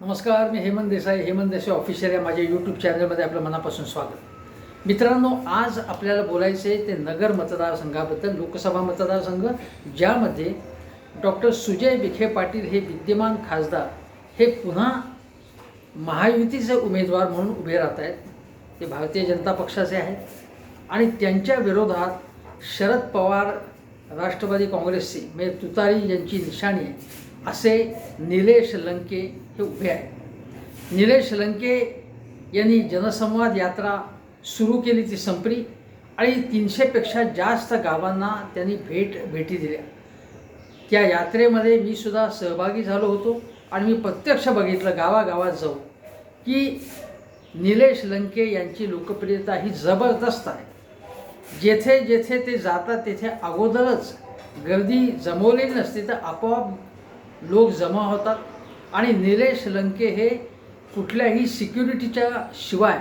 नमस्कार मी हेमंत देसाई हेमंत देसाई ऑफिशियल या माझ्या यूट्यूब चॅनलमध्ये आपलं मनापासून स्वागत. मित्रांनो आज आपल्याला बोलायचे आहे ते नगर मतदारसंघाबद्दल लोकसभा मतदारसंघ ज्यामध्ये डॉक्टर सुजय विखे पाटील हे विद्यमान खासदार हे पुन्हा महायुतीचे उमेदवार म्हणून उभे राहत आहेत. ते भारतीय जनता पक्षाचे आहेत. आणि त्यांच्या विरोधात शरद पवार राष्ट्रवादी काँग्रेसचे म्हणजे तुतारी यांची निशाणी आहे. असे निलेश लंके हे। उभे आहेत निलेश लंके यांनी जनसंवाद यात्रा सुरू केली ती संपली आणि तीनशेपेक्षा जास्त गावांना त्यांनी भेट भेटी दिल्या. त्या यात्रेमध्ये मी सुद्धा सहभागी झालो होतो आणि मी प्रत्यक्ष बघितलं गावागावात जाऊन की निलेश लंके यांची लोकप्रियता ही जबरदस्त आहे. जेथे जेथे ते जातात तेथे अगोदरच गर्दी जमवलेली नसते तर आपोआप लोक जमा होतात. आणि निलेश लंके हे कुठल्याही सिक्युरिटीच्या शिवाय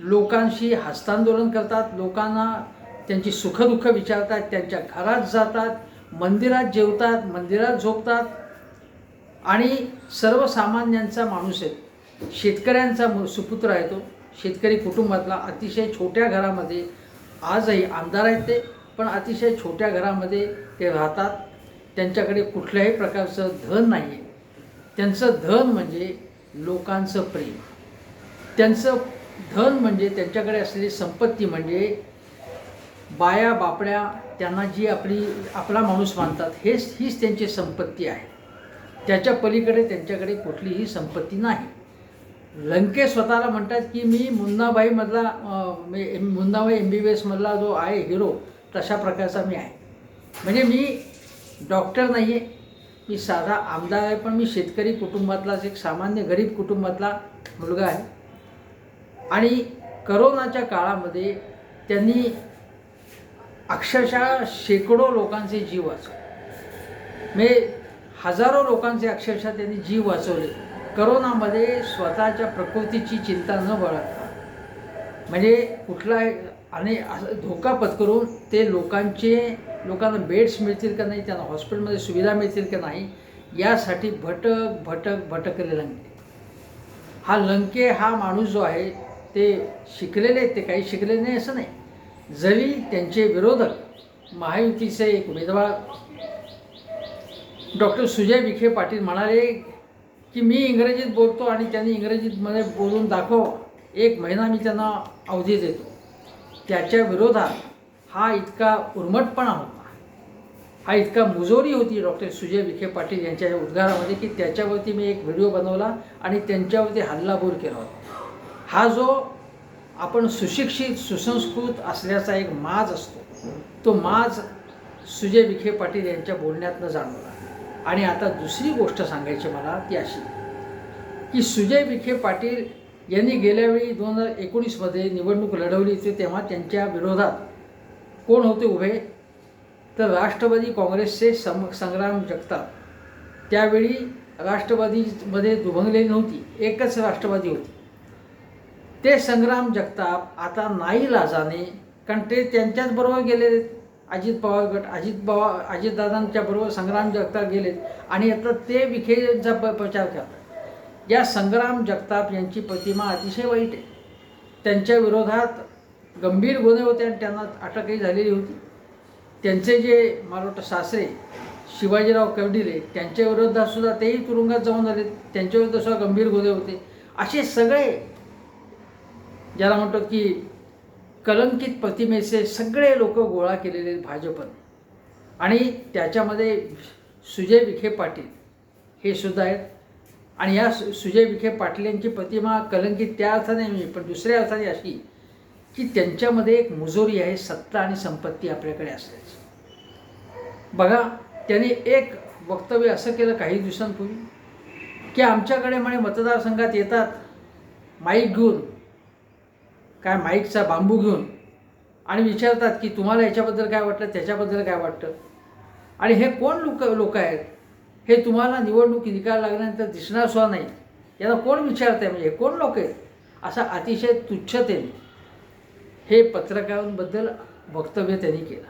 लोकांशी हस्तांदोलन करतात लोकांना त्यांची सुखदुःख विचारतात त्यांच्या घरात जातात मंदिरात जेवतात मंदिरात झोपतात. आणि सर्वसामान्यांचा माणूस आहे. शेतकऱ्यांचा सुपुत्र आहे तो. शेतकरी कुटुंबातला अतिशय छोट्या घरामध्ये आजही आमदार आहेत ते पण अतिशय छोट्या घरामध्ये ते राहतात. त्यांच्याकडे कुठल्याही प्रकारचं धन नाही आहे त्यांचं धन म्हणजे लोकांचं प्रेम. त्यांचं धन म्हणजे त्यांच्याकडे असलेली संपत्ती म्हणजे बाया बापड्या त्यांना जी आपली आपला माणूस मानतात हेच हीच त्यांची संपत्ती आहे. त्याच्या पलीकडे त्यांच्याकडे कुठलीही संपत्ती नाही. लंके स्वतःला म्हणतात की मी मुन्नाबाईमधला M- Munnabhai M B B एसमधला जो आहे हिरो तशा प्रकारचा मी आहे. म्हणजे मी डॉक्टर नाही आहे मी साधा आमदार आहे पण मी शेतकरी कुटुंबातलाच एक सामान्य गरीब कुटुंबातला मुलगा आहे. आणि करोनाच्या काळामध्ये त्यांनी अक्षरशः शेकडो लोकांचे जीव वाचवले. म्हणजे हजारो लोकांचे अक्षरशः त्यांनी जीव वाचवले. करोनामध्ये स्वतःच्या प्रकृतीची चिंता न बाळगता म्हणजे कुठला आणि असं धोका पत्करून ते लोकांचे लोकांना बेड्स मिळतील का नाही त्यांना हॉस्पिटलमध्ये सुविधा मिळतील का नाही यासाठी भटक भटक भटकले लंके. हा लंके हा माणूस जो आहे ते शिकलेले ते काही शिकलेले नाही असं नाही. जरी त्यांचे विरोधक महायुतीचे एक उमेदवार डॉक्टर सुजय विखे पाटील म्हणाले की मी इंग्रजीत बोलतो आणि त्यांनी इंग्रजीमध्ये बोलून दाखव. एक महिना मी त्यांना अवधी देतो. त्याच्या विरोधात हा इतका उर्मटपणा होता. हा इतका मुजोरी होती डॉक्टर सुजय विखे पाटील यांच्या या उद्गारामध्ये की त्याच्यावरती मी एक व्हिडिओ बनवला आणि त्यांच्यावरती हल्लाबोल केला होता. हा जो आपण सुशिक्षित सुसंस्कृत असल्याचा एक माज असतो तो माज सुजय विखे पाटील यांच्या बोलण्यातनं जाणवला. आणि आता दुसरी गोष्ट सांगायची मला ती अशी की सुजय विखे पाटील यांनी गेल्यावेळी दोन हजार एकोणीसमध्ये निवडणूक लढवली होती तेव्हा त्यांच्या विरोधात कोण होते उभे? तर राष्ट्रवादी काँग्रेसचे सम संग्राम जगताप. त्यावेळी राष्ट्रवादीमध्ये दुभंगलेली नव्हती एकच राष्ट्रवादी होती. ते संग्राम जगताप आता नाही लाजाने कारण ते त्यांच्याच बरोबर गेलेले अजित पवार गट अजित पवार अजितदादांच्या बरोबर संग्राम जगताप गेलेत. आणि आता ते विखेचा प प्रचार करतात. या संग्राम जगताप यांची प्रतिमा अतिशय वाईट आहे. त्यांच्या विरोधात गंभीर गुन्हे होते आणि त्यांना अटकही झालेली होती. त्यांचे जे मला वाटतं सासरे शिवाजीराव कवडिले त्यांच्या विरोधात सुद्धा तेही तुरुंगात जाऊन आले. त्यांच्या विरुद्ध सुद्धा गंभीर गुन्हे होते. असे सगळे ज्याला म्हणतो की कलंकित प्रतिमेचे सगळे लोक गोळा केलेले आहेत भाजपने. आणि त्याच्यामध्ये सुजय विखे पाटील हे सुद्धा आहेत. आणि या सु- सुजय विखे पाटील यांची प्रतिमा कलंकित त्या अर्थाने मी पण दुसऱ्या अर्थाने अशी की त्यांच्यामध्ये एक मुजोरी आहे सत्ता आणि संपत्ती आपल्याकडे असल्याची बघा त्यांनी एक वक्तव्य असं केलं काही दिवसांपूर्वी की आमच्याकडे म्हणे मतदारसंघात येतात माईक घेऊन काय माईकचा बांबू घेऊन आणि विचारतात की तुम्हाला याच्याबद्दल काय वाटलं त्याच्याबद्दल काय वाटतं? आणि हे कोण लोक लोक आहेत? हे तुम्हाला निवडणूक निकाल लागल्यानंतर दिसणार सुद्धा नाही. याला कोण विचारत आहे म्हणजे हे कोण लोक आहेत? असा अतिशय तुच्छतेने हे पत्रकारांबद्दल वक्तव्य त्यांनी केलं.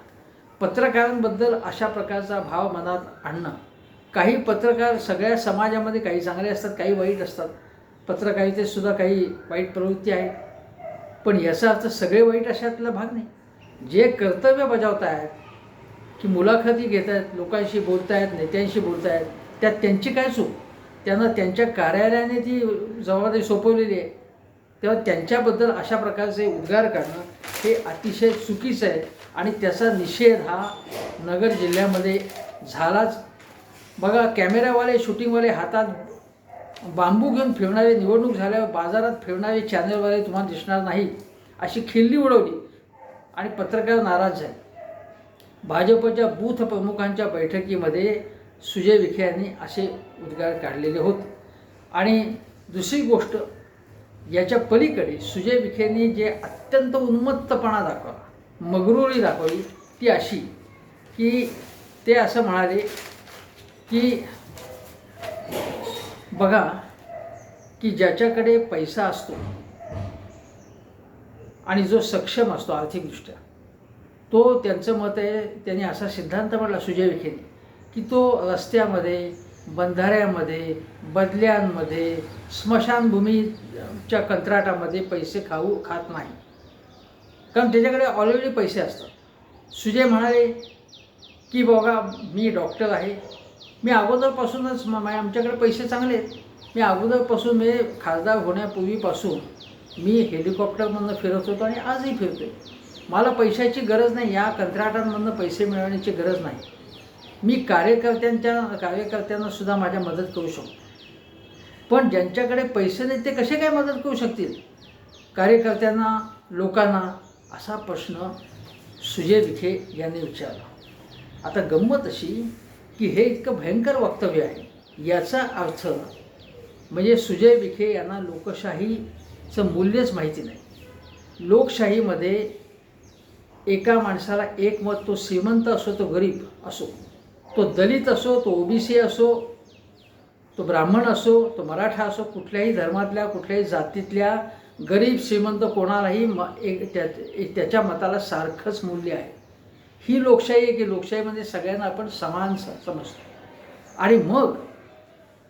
पत्रकारांबद्दल अशा प्रकारचा भाव मनात आणणं. काही पत्रकार सगळ्या समाजामध्ये काही चांगले असतात काही वाईट असतात. पत्रकारितेत सुद्धा काही वाईट प्रवृत्ती आहेत. पण याचा अर्थ सगळे वाईट अशातला भाग नाही. जे कर्तव्य बजावत आहेत की मुलाखती घेत आहेत लोकांशी बोलत आहेत नेत्यांशी बोलत आहेत त्यात त्यांची काय चूक? त्यांना त्यांच्या कार्यालयाने ती जबाबदारी सोपवलेली आहे. तेव्हा त्यांच्याबद्दल अशा प्रकारचे उद्गार करणं हे अतिशय चुकीचं आहे. आणि त्याचा निषेध हा नगर जिल्ह्यामध्ये झालाच. बघा कॅमेरावाले शूटिंगवाले हातात बांबू घेऊन फिरणारे निवडणूक झाल्यावर बाजारात फिरणारे चॅनलवाले तुम्हाला दिसणार नाही अशी खिल्ली उडवली आणि पत्रकार नाराज झाले. भाजपच्या बूथ प्रमुखांच्या बैठकीमध्ये सुजय विखे यांनी असे उद्गार काढलेले होते. आणि दुसरी गोष्ट याच्या पलीकडे सुजय विखेंनी जे अत्यंत उन्मत्तपणा दाखवला मगरुरी दाखवली ती अशी की ते असं म्हणाले की बघा की ज्याच्याकडे पैसा असतो आणि जो सक्षम असतो आर्थिकदृष्ट्या तो त्यांचं मत आहे. त्यांनी असा सिद्धांत मांडला सुजय विखेने की तो रस्त्यामध्ये बंधाऱ्यामध्ये बदल्यांमध्ये स्मशानभूमीच्या कंत्राटामध्ये पैसे खाऊ खात नाही. कारण त्याच्याकडे ऑलरेडी पैसे असतात. सुजय म्हणाले की बघा मी डॉक्टर आहे. मी अगोदरपासूनच म- मा- आमच्याकडे पैसे चांगले आहेत. मी अगोदरपासून मी खासदार होण्यापूर्वीपासून मी हेलिकॉप्टरमधनं फिरत होतो आणि आजही फिरतोय. मला पैशाची गरज नाही. या कंत्राटांमधनं पैसे मिळवण्याची गरज नाही. मी कार्यकर्त्यांच्या कार्यकर्त्यांना सुद्धा माझ्या मदत करू शकतो. पण ज्यांच्याकडे पैसे नाही ते कसे काय मदत करू शकतील? कार्यकर्त्यांना लोकांना असा प्रश्न सुजय विखे यांनी विचारला. आता गंमत अशी की हे इतकं भयंकर वक्तव्य आहे. याचा अर्थ म्हणजे सुजय विखे यांना लोकशाहीचं मूल्यच माहिती नाही. लोकशाहीमध्ये एका माणसाला एक मत तो श्रीमंत असो तो गरीब असो. तो दलित असो तो ओबीसी असो तो ब्राह्मण असो तो मराठा असो कुठल्याही धर्मातल्या कुठल्याही जातीतल्या गरीब श्रीमंत कोणालाही म एक त्या त्याच्या मताला सारखंच मूल्य आहे. ही लोकशाही आहे की लोकशाहीमध्ये म्हणजे सगळ्यांना आपण समान स समजतो. आणि मग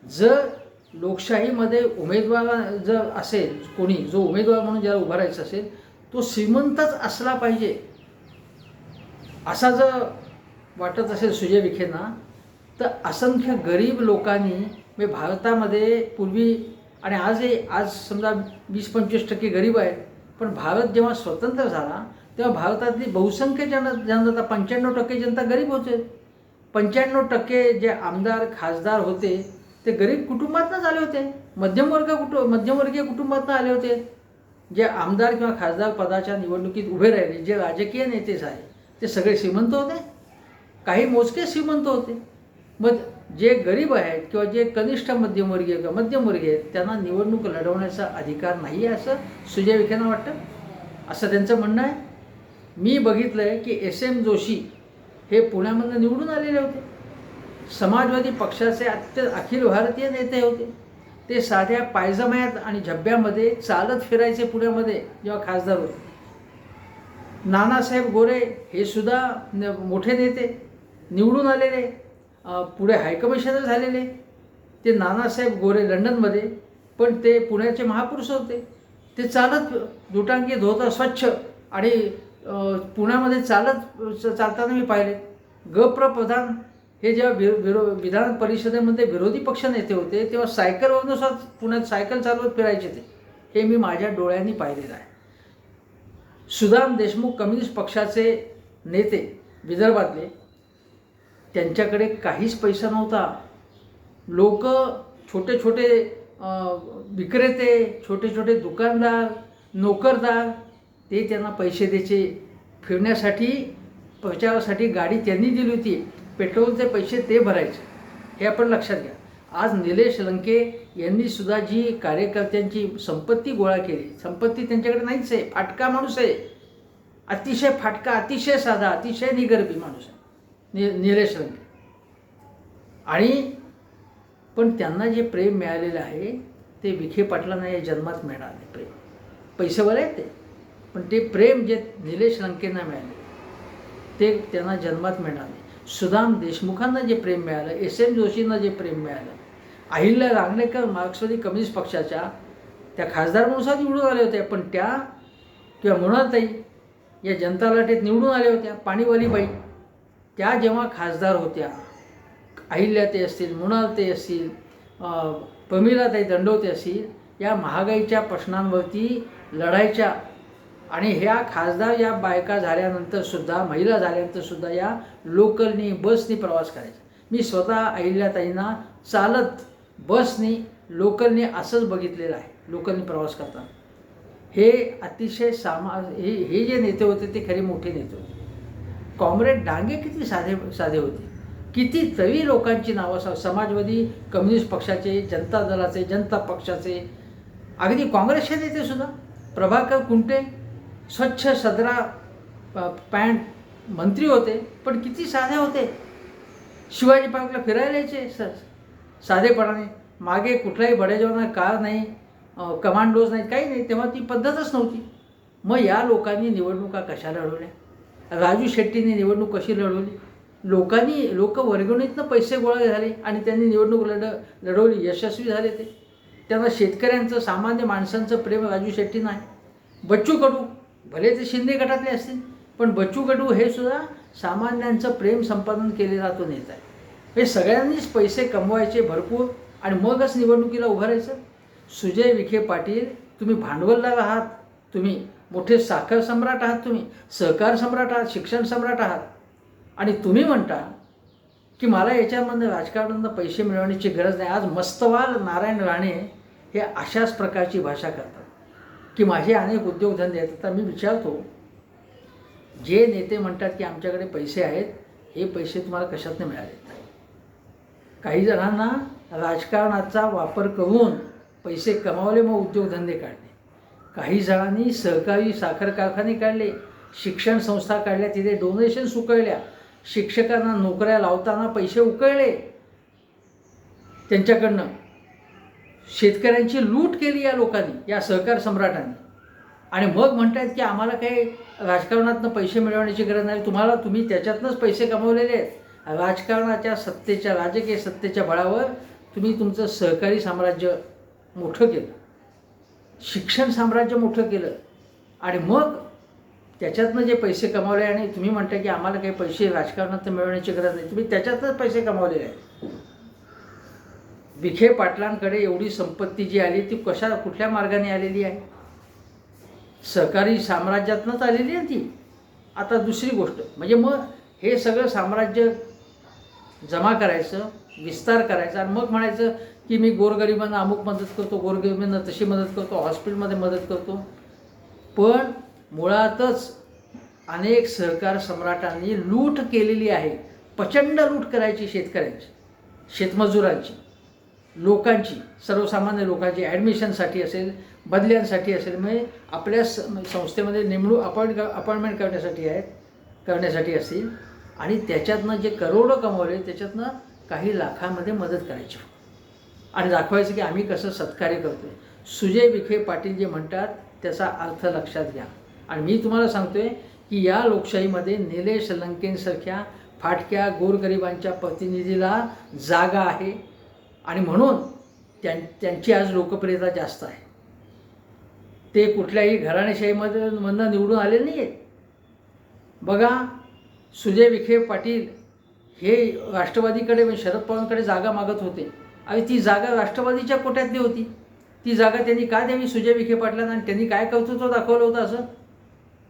जर लोकशाहीमध्ये उमेदवार जर असेल कोणी जो उमेदवार म्हणून ज्याला उभा राहायचं असेल तो श्रीमंतच असला पाहिजे. असा जर वाटत असेल सुजय विखेंना तर असंख्य गरीब लोकांनी म्हणजे भारतामध्ये पूर्वी आणि आजही आज समजा वीस पंचवीस टक्के गरीब आहेत पण भारत जेव्हा स्वतंत्र झाला तेव्हा भारतातली बहुसंख्य जन जनता पंच्याण्णव टक्के जनता गरीब होते. पंच्याण्णव टक्के जे आमदार खासदार होते ते गरीब कुटुंबातनंच आले होते. मध्यमवर्ग कुटु मध्यमवर्गीय कुटुंबातनं आले होते. जे आमदार किंवा खासदार पदाच्या निवडणुकीत उभे राहिले जे राजकीय नेतेच आहे ते सगळे श्रीमंत होते. काही मोजके श्रीमंत होते. मग जे गरीब आहेत किंवा जे कनिष्ठ मध्यमवर्गीय किंवा मध्यमवर्गीय आहेत त्यांना निवडणूक लढवण्याचा अधिकार नाही आहे असं सुजय विखेंना वाटतं? असं त्यांचं म्हणणं आहे? मी बघितलं आहे की एस एम जोशी हे पुण्यामधनं निवडून आलेले होते. समाजवादी पक्षाचे अत्य अखिल भारतीय नेते होते. ते साध्या पायजमायात आणि झब्ब्यामध्ये चालत फिरायचे पुण्यामध्ये जेव्हा खासदार होते. नानासाहेब गोरे हे सुद्धा न- मोठे नेते. निवडून आलेले. पुढे हायकमिशनर झालेले. ते नानासाहेब गोरे लंडनमध्ये पण ते पुण्याचे महापुरुष होते. ते चालत दुटांकी धोतर स्वच्छ आणि पुण्यामध्ये चालत च- चालताना मी पाहिले. गप्र प्रधान हे जेव्हा विरो विरो विधान परिषदेमध्ये विरोधी पक्ष नेते होते तेव्हा सायकलवरून पुण्यात सायकल चालवत फिरायचे ते. हे मी माझ्या डोळ्यांनी पाहिलेलं आहे. सुदाम देशमुख कम्युनिस्ट पक्षाचे नेते विदर्भातले त्यांच्याकडे काहीच पैसा नव्हता. लोक छोटे छोटे विक्रेते छोटे छोटे दुकानदार नोकरदार ते त्यांना पैसे द्यायचे. फिरण्यासाठी प्रचारासाठी गाडी त्यांनी दिली होती. पेट्रोलचे पैसे ते भरायचे. हे आपण लक्षात घ्या. आज निलेश लंके यांनी सुद्धा जी कार्यकर्त्यांची संपत्ती गोळा केली. संपत्ती त्यांच्याकडे नाहीच आहे. फाटका माणूस आहे. अतिशय फाटका अतिशय साधा अतिशय निगर्भी माणूस आहे. नि निलेश लंके आणि पण त्यांना जे प्रेम मिळालेलं आहे ते विखे पाटलांना या जन्मात मिळणार नाही प्रेम. पैसेवाले आहेत ते पण ते प्रेम जे निलेश लंकेंना मिळाले ते त्यांना जन्मात मिळणार नाही. सुदाम देशमुखांना जे प्रेम मिळालं एस एम जोशींना जे प्रेम मिळालं अहिल्या रांगणेकर मार्क्सवादी कम्युनिस्ट पक्षाच्या त्या खासदार म्हणून निवडून आल्या होत्या पण त्या किंवा मृणालताई या जनता लाटेत निवडून आल्या होत्या पाणीवालीबाई. त्या जेव्हा खासदार होत्या अहिल्याते असतील मृणालते असतील पमिलाताई प्रमिलाताई दंडवते असतील या महागाईच्या प्रश्नांवरती लढायच्या आणि ह्या खासदार या बायका झाल्यानंतर सुद्धा महिला झाल्यानंतर सुद्धा या लोकलनी बसनी प्रवास करायचा. मी स्वतः अहिल्याताईंना चालत बसनी लोकलनी असंच बघितलेलं आहे लोकलनी प्रवास करताना. हे अतिशय सामा हे हे जे नेते होते ते खरे मोठे नेते होते. कॉम्रेड डांगे किती साधे साधे होते? किती तरी लोकांची नावं स- समाजवादी कम्युनिस्ट पक्षाचे जनता दलाचे जनता पक्षाचे. अगदी काँग्रेसचे नेते सुद्धा. प्रभाकर कुंटे स्वच्छ सदरा पॅन्ट मंत्री होते पण किती साधे होते? शिवाजी पार्कला फिरायला यायचे स साधेपणाने. मागे कुठलाही बडेजवाना कार नाही कमांडोज नाही काही नाही. तेव्हा ती पद्धतच नव्हती. मग या लोकांनी निवडणुका कशा लढवल्या? राजू शेट्टीने निवडणूक कशी लढवली? लोकांनी लोक वर्गणीतनं पैसे गोळा झाले आणि त्यांनी निवडणूक लढ लढवली यशस्वी झाले ते. त्यांना शेतकऱ्यांचं सामान्य माणसांचं प्रेम राजू शेट्टी नाही. बच्चू कडू भले ते शिंदे गटातले असतील पण बच्चू कडू हे सुद्धा सामान्यांचं प्रेम संपादन केले तो नेता आहे. हे सगळ्यांनीच पैसे कमवायचे भरपूर आणि मगच निवडणुकीला उभं राहायचं. सुजय विखे पाटील तुम्ही भांडवलदार आहात. तुम्ही मोठे साखर सम्राट आहात तुम्ही सहकार सम्राट आहात शिक्षण सम्राट आहात. आणि तुम्ही म्हणता की मला याच्यामधनं राजकारणातनं पैसे मिळवण्याची गरज नाही. आज मस्तवाल नारायण राणे हे अशाच प्रकारची भाषा करतात. की माझे अनेक उद्योगधंदे आहेत. तर मी विचारतो जे नेते म्हणतात की आमच्याकडे पैसे आहेत हे पैसे तुम्हाला कशातनं मिळाले? काही जणांना राजकारणाचा वापर करून पैसे कमावले मग उद्योगधंदे काढले. काही जणांनी सहकारी साखर कारखाने काढले शिक्षण संस्था काढल्या तिथे डोनेशन उकळल्या शिक्षकांना नोकऱ्या लावताना पैसे उकळले. त्यांच्याकडनं शेतकऱ्यांची लूट केली या लोकांनी या सहकार सम्राटांनी. आणि मग म्हणतायत की आम्हाला काही राजकारणातनं पैसे मिळवण्याची गरज नाही. तुम्हाला तुम्ही त्याच्यातनंच पैसे कमवलेले आहेत. राजकारणाच्या सत्तेच्या राजकीय सत्तेच्या बळावर तुम्ही तुमचं सहकारी साम्राज्य मोठं केलं. शिक्षण साम्राज्य मोठं केलं. आणि मग त्याच्यातनं जे पैसे कमावले आणि तुम्ही म्हणता की आम्हाला काही पैसे राजकारणात मिळवण्याची गरज नाही तुम्ही त्याच्यातच पैसे कमावलेले आहेत. विखे पाटलांकडे एवढी संपत्ती जी आली ती कशा कुठल्या मार्गाने आलेली आहे? सहकारी साम्राज्यातनंच आलेली आहे ती. आता दुसरी गोष्ट म्हणजे मग हे सगळं साम्राज्य जमा करायचं विस्तार करायचा आणि मग म्हणायचं की मी गोरगरिबांना अमुक मदत करतो गोरगरिबांना तशी मदत करतो हॉस्पिटलमध्ये मदत करतो. पण मुळातच अनेक सहकार सम्राटांनी लूट केलेली आहे. प्रचंड लूट करायची शेतकऱ्यांची शेतमजुरांची लोकांची सर्वसामान्य लोकांची. ॲडमिशनसाठी असेल बदल्यांसाठी असेल म्हणजे आपल्या स म्हणजे संस्थेमध्ये नेमणूक अपॉइंट अपॉइंटमेंट करण्यासाठी आहेत करण्यासाठी असतील. आणि त्याच्यातनं जे करोडो कमवले त्याच्यातनं काही लाखामध्ये मदत करायची. आणि दाखवायचं की आम्ही कसं सत्कार्य करतो सुजय विखे पाटील जे म्हणतात त्याचा अर्थ लक्षात घ्या. आणि मी तुम्हाला सांगतोय की या लोकशाहीमध्ये निलेश लंकेंसारख्या फाटक्या गोरगरिबांच्या प्रतिनिधीला जागा आहे. आणि म्हणून त्यां त्यांची आज लोकप्रियता जास्त आहे. ते कुठल्याही घराणेशाहीमध्ये मधनं निवडून आलेले नाही आहेत बघा सुजय विखे पाटील हे राष्ट्रवादीकडे म्हणजे शरद पवारांकडे जागा मागत होते. आणि ती जागा राष्ट्रवादीच्या कोट्यातली होती. ती जागा त्यांनी का द्यावी? सुजय विखे पाटलांना आणि त्यांनी काय कर्तृत्व दाखवलं होतं असं?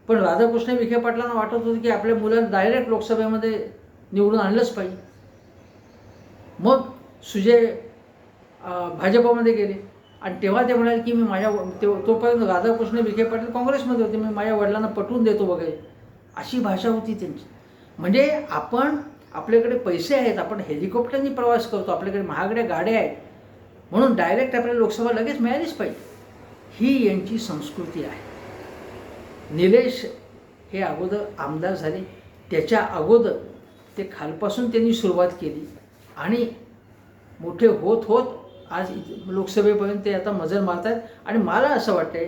पण राधाकृष्ण विखे पाटलांना वाटत होतं की आपल्या मुलांना डायरेक्ट लोकसभेमध्ये निवडून आणलंच पाहिजे. मग सुजय भाजपामध्ये भाजपमध्ये गेले. आणि तेव्हा ते म्हणाले की मी माझ्या ते- तोपर्यंत राधाकृष्ण विखे पाटील काँग्रेसमध्ये होते. मी माझ्या वडिलांना पटवून देतो वगैरे. अशी भाषा होती त्यांची. म्हणजे आपण आपल्याकडे पैसे आहेत आपण हेलिकॉप्टरनी प्रवास करतो आपल्याकडे महागड्या गाड्या आहेत. म्हणून डायरेक्ट आपल्याला लोकसभा लगेच मिळालीच पाहिजे. ही यांची संस्कृती आहे. निलेश हे अगोदर आमदार झाले. त्याच्या अगोदर ते खालपासून त्यांनी सुरुवात केली. आणि मोठे होत होत आज लोकसभेपर्यंत ते आता मजल मारत आहेत आणि मला असं वाटतंय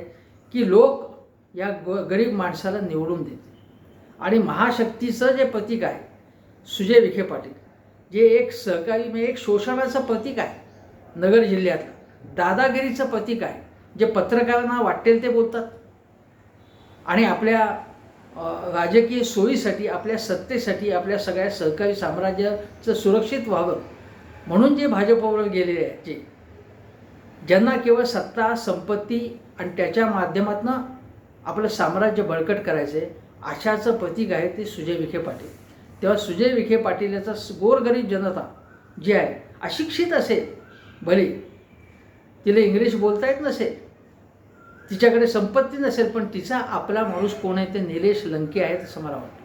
की लोक या ग गरीब माणसाला निवडून देते आणि महाशक्तीचं जे प्रतीक आहे सुजय विखे पाटील जे एक सहकारी म्हणजे एक शोषणाचं प्रतीक आहे नगर जिल्ह्यातलं. दादागिरीचं प्रतीक आहे. जे पत्रकारांना वाटेल ते बोलतात. आणि आपल्या राजकीय सोयीसाठी आपल्या सत्तेसाठी आपल्या सगळ्या सहकारी साम्राज्याचं सुरक्षित व्हावं म्हणून जे भाजपवर गेलेले आहेत जे ज्यांना केवळ सत्ता संपत्ती आणि त्याच्या माध्यमातून आपलं साम्राज्य बळकट करायचं आहे अशाचं प्रतीक आहे ते सुजय विखे पाटील. तेव्हा सुजय विखे पाटील याचा गोरगरीब जनता जी आहे अशिक्षित असेल भले तिला इंग्लिश बोलता येत नसेल तिच्याकडे संपत्ती नसेल पण तिचा आपला माणूस कोण आहे ते निलेश लंके आहेत असं मला वाटतं.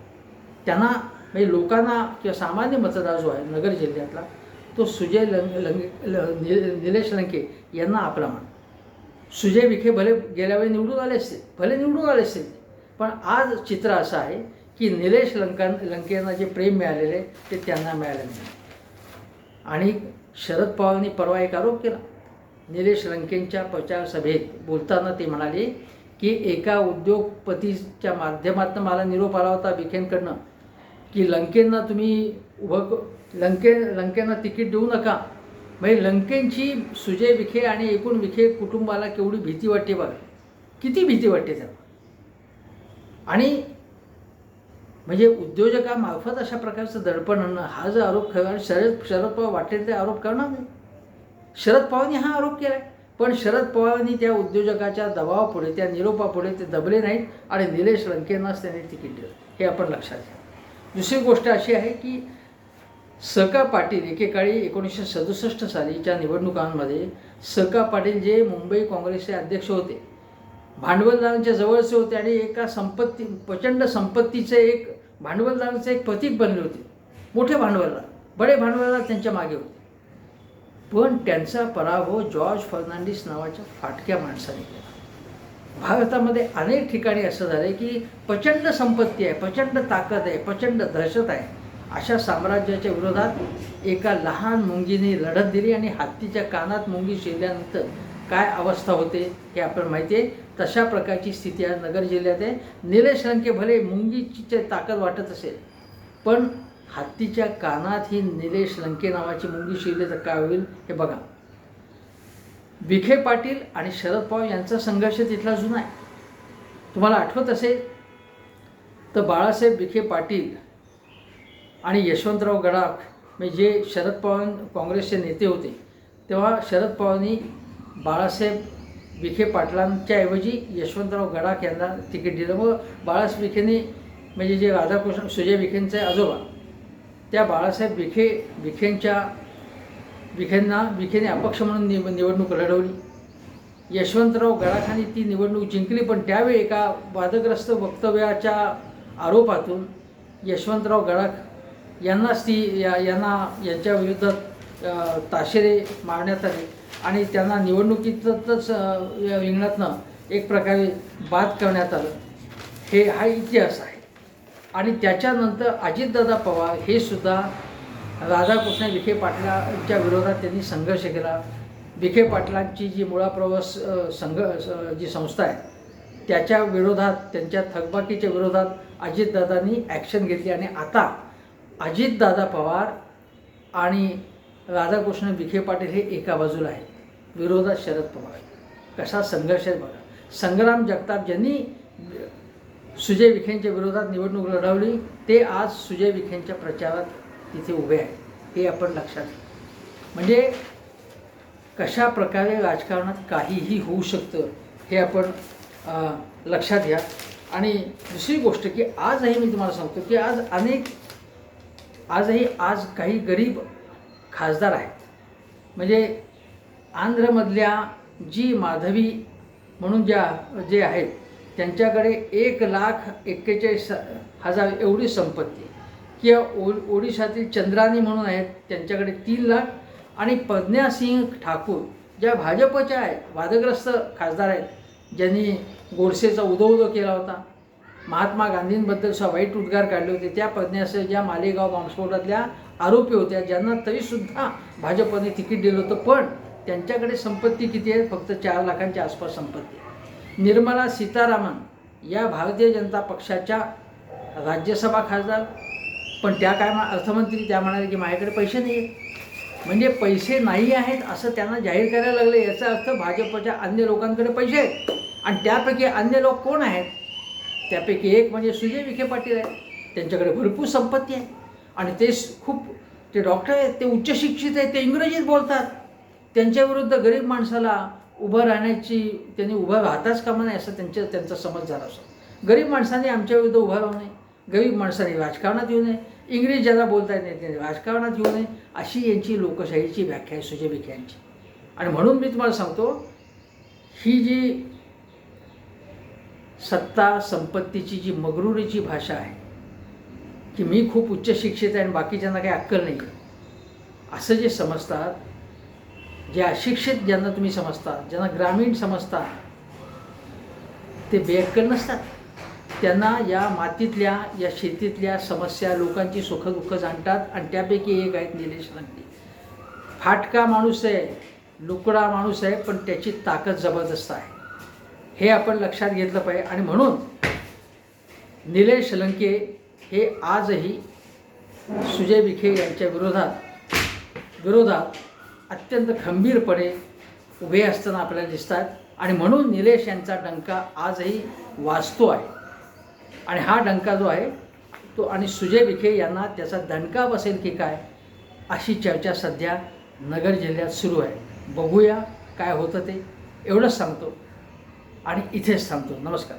त्यांना म्हणजे लोकांना किंवा सामान्य मतदार जो आहे नगर जिल्ह्यातला तो सुजय लंग लंगे ल- निलेश लंके यांना आपला मान सुजय विखे भले गेल्या वेळी निवडून आले असते भले निवडून आले असते पण आज चित्र असं आहे की निलेश लंका लंकेंना जे प्रेम मिळालेले ते त्यांना मिळालं नाही. आणि शरद पवारांनी परवा एक आरोप केला. निलेश लंकेंच्या प्रचारसभेत बोलताना ते म्हणाले की एका उद्योगपतीच्या माध्यमातून मला निरोप आला होता विखेंकडनं की लंकेंना तुम्ही उभं लंके लंकेंना तिकीट देऊ नका. म्हणजे लंकेंची सुजय विखे आणि एकूण विखे कुटुंबाला केवढी भीती वाटते बघा. किती भीती वाटते त्यांना. आणि म्हणजे उद्योजकामार्फत अशा प्रकारचं दडपण आणणं हा जो आरोप खरा शरद शरद पवार वाटेल ते आरोप करणार नाही. शरद पवारांनी हा आरोप केला पण शरद पवारांनी त्या उद्योजकाच्या दबावापुढे त्या निरोपापुढे ते दबले नाहीत आणि निलेश लंकेंनाच त्यांनी तिकीट दिलं. हे आपण लक्षात घ्या. दुसरी गोष्ट अशी आहे की सका पाटील एकेकाळी एकोणीसशे सदुसष्ट सालीच्या निवडणुकांमध्ये सका पाटील जे मुंबई काँग्रेसचे अध्यक्ष होते भांडवलदारांच्या जवळचे होते आणि एका संपत्ती प्रचंड संपत्तीचे एक भांडवलदारांचे एक प्रतीक बनले होते. मोठे भांडवलदार बडे भांडवलदार त्यांच्या मागे होते. पण त्यांचा पराभव जॉर्ज फर्नांडिस नावाच्या फाटक्या माणसाने केला. भारतामध्ये अनेक ठिकाणी असं झालं की प्रचंड संपत्ती आहे प्रचंड ताकद आहे प्रचंड दहशत आहे. अशा साम्राज्याच्या विरोधात एका लहान मुंगीने लढत दिली आणि हत्तीच्या कानात मुंगी शिरल्यानंतर काय अवस्था होते हे आपल्याला माहिती आहे? तशा प्रकारची स्थिती आज नगर जिल्ह्यात आहे. निलेश लंके भले मुंगीची ताकद वाटत असेल पण हत्तीच्या कानात ही निलेश लंके नावाची मुंगी शिरली तर काय होईल हे बघा. विखे पाटील आणि शरद पवार यांचा संघर्ष तिथला जुना आहे. तुम्हाला आठवत असेल तर बाळासाहेब विखे पाटील आणि यशवंतराव गडाख म्हणजे जे शरद पवार काँग्रेसचे नेते होते तेव्हा शरद पवारांनी बाळासाहेब विखे पाटलांच्या ऐवजी यशवंतराव गडाख यांना तिकीट दिलं. व बाळासाहेब विखेने म्हणजे जे राधाकृष्ण सुजय विखेंचे आजोबा त्या बाळासाहेब विखे विखेंच्या विखेंना विखेने अपक्ष म्हणून निव निवडणूक लढवली. यशवंतराव गडाखांनी ती निवडणूक जिंकली पण त्यावेळी एका वादग्रस्त वक्तव्याच्या आरोपातून यशवंतराव गडाख यांनाच ती या यांना यांच्या विरुद्ध ताशेरे मारण्यात आले. आणि त्यांना निवडणुकीतच अ, रिंगणातनं एक प्रकारे बाद करण्यात आलं. हे हा इतिहास आहे. आणि त्याच्यानंतर अजितदादा पवार हे सुद्धा राधाकृष्ण विखे पाटलांच्या विरोधात त्यांनी संघर्ष केला. विखे पाटलांची जी मुळाप्रवास संघ जी संस्था आहे त्याच्या विरोधात त्यांच्या थकबाकीच्या विरोधात अजितदादांनी ॲक्शन घेतली. आणि आता अजितदादा पवार आणि राधाकृष्ण विखे पाटील हे एका बाजूला आहेत. विरोधात शरद पवार. कसा संघर्ष आहे बघा. संग्राम जगताप ज्यांनी सुजय विखेंच्या विरोधात निवडणूक लढवली ते आज सुजय विखेंच्या प्रचारात तिथे उभे आहेत. हे आपण लक्षात घ्या म्हणजे कशा प्रकारे राजकारणात काहीही होऊ शकतं हे आपण लक्षात घ्या. आणि दुसरी गोष्ट की आजही मी तुम्हाला सांगतो की आज अनेक आजही आज काही गरीब खासदार आहेत. म्हणजे आंध्रमधल्या जी माधवी म्हणून ज्या जे आहेत त्यांच्याकडे एक लाख एक्केचाळीस हजार एवढी संपत्ती किंवा ओ ओडिशातील चंद्रानी म्हणून आहेत त्यांच्याकडे तीन लाख. आणि प्रज्ञा सिंग ठाकूर ज्या भाजपच्या आहेत वादग्रस्त खासदार आहेत ज्यांनी गोडसेचा उदोउदो केला होता. महात्मा गांधींबद्दल सुद्धा वाईट उद्गार काढले होते. त्या प्रज्ञासह ज्या मालेगाव बॉम्बस्फोटातल्या आरोपी होत्या ज्यांना तरीसुद्धा भाजपने तिकीट दिलं होतं. पण त्यांच्याकडे संपत्ती किती आहे? फक्त चार लाखांच्या आसपास संपत्ती आहे. निर्मला सीतारामन या भारतीय जनता पक्षाच्या राज्यसभा खासदार. पण त्या कायमा अर्थमंत्री त्या म्हणाले की माझ्याकडे पैसे नाही आहेत म्हणजे पैसे नाही आहेत असं त्यांना जाहीर करायला लागले. याचा अर्थ भाजपच्या अन्य लोकांकडे पैसे आहेत. आणि त्यापैकी अन्य लोक कोण आहेत? त्यापैकी एक म्हणजे सुजय विखे पाटील आहेत. त्यांच्याकडे भरपूर संपत्ती आहे. आणि ते खूप ते डॉक्टर आहेत ते उच्च शिक्षित आहेत ते इंग्रजीत बोलतात. त्यांच्याविरुद्ध गरीब माणसाला उभं राहण्याची त्यांनी उभं राहताच कामा नाही असं त्यांच्या त्यांचा समज झाला असतो. गरीब माणसाने आमच्या विरुद्ध उभं राहू नये. गरीब माणसाने राजकारणात येऊ नये. इंग्रजी ज्याला बोलता येत नाही त्यांनी राजकारणात येऊ नये. अशी यांची लोकशाहीची व्याख्या आहे सुजय यांची. आणि म्हणून मी तुम्हाला सांगतो ही जी सत्ता संपत्तीची जी मगरुरीची भाषा आहे की मी खूप उच्च शिक्षित आहे आणि बाकीच्यांना काही अक्कल नाही असं जे समजतात ज्या शिक्षित ज्यांना तुम्ही समजता ज्यांना ग्रामीण समजता ते बेअक्कल नसतात. त्यांना या मातीतल्या या शेतीतल्या समस्या लोकांची सुखदुःख जाणतात आणि त्यापैकी एक आहेत निलेश लंके. फाटका माणूस आहे लुकडा माणूस आहे पण त्याची ताकद जबरदस्त आहे. हे आपण लक्षात घेतलं पाहिजे आणि म्हणून निलेश लंके हे आजही सुजय विखे यांच्या विरोधात विरोधात अत्यंत खंबीरपणे उभे असताना आपल्याला दिसतात. आणि म्हणून निलेश यांचा डंका आजही वाजतो आहे. आणि हा डंका जो आहे तो आणि सुजय विखे यांना त्याचा दणका बसेल की काय अशी चर्चा सध्या नगर जिल्ह्यात सुरू आहे. बघूया काय होतं ते. एवढंच सांगतो. आणि इथेच थांबतो. नमस्कार.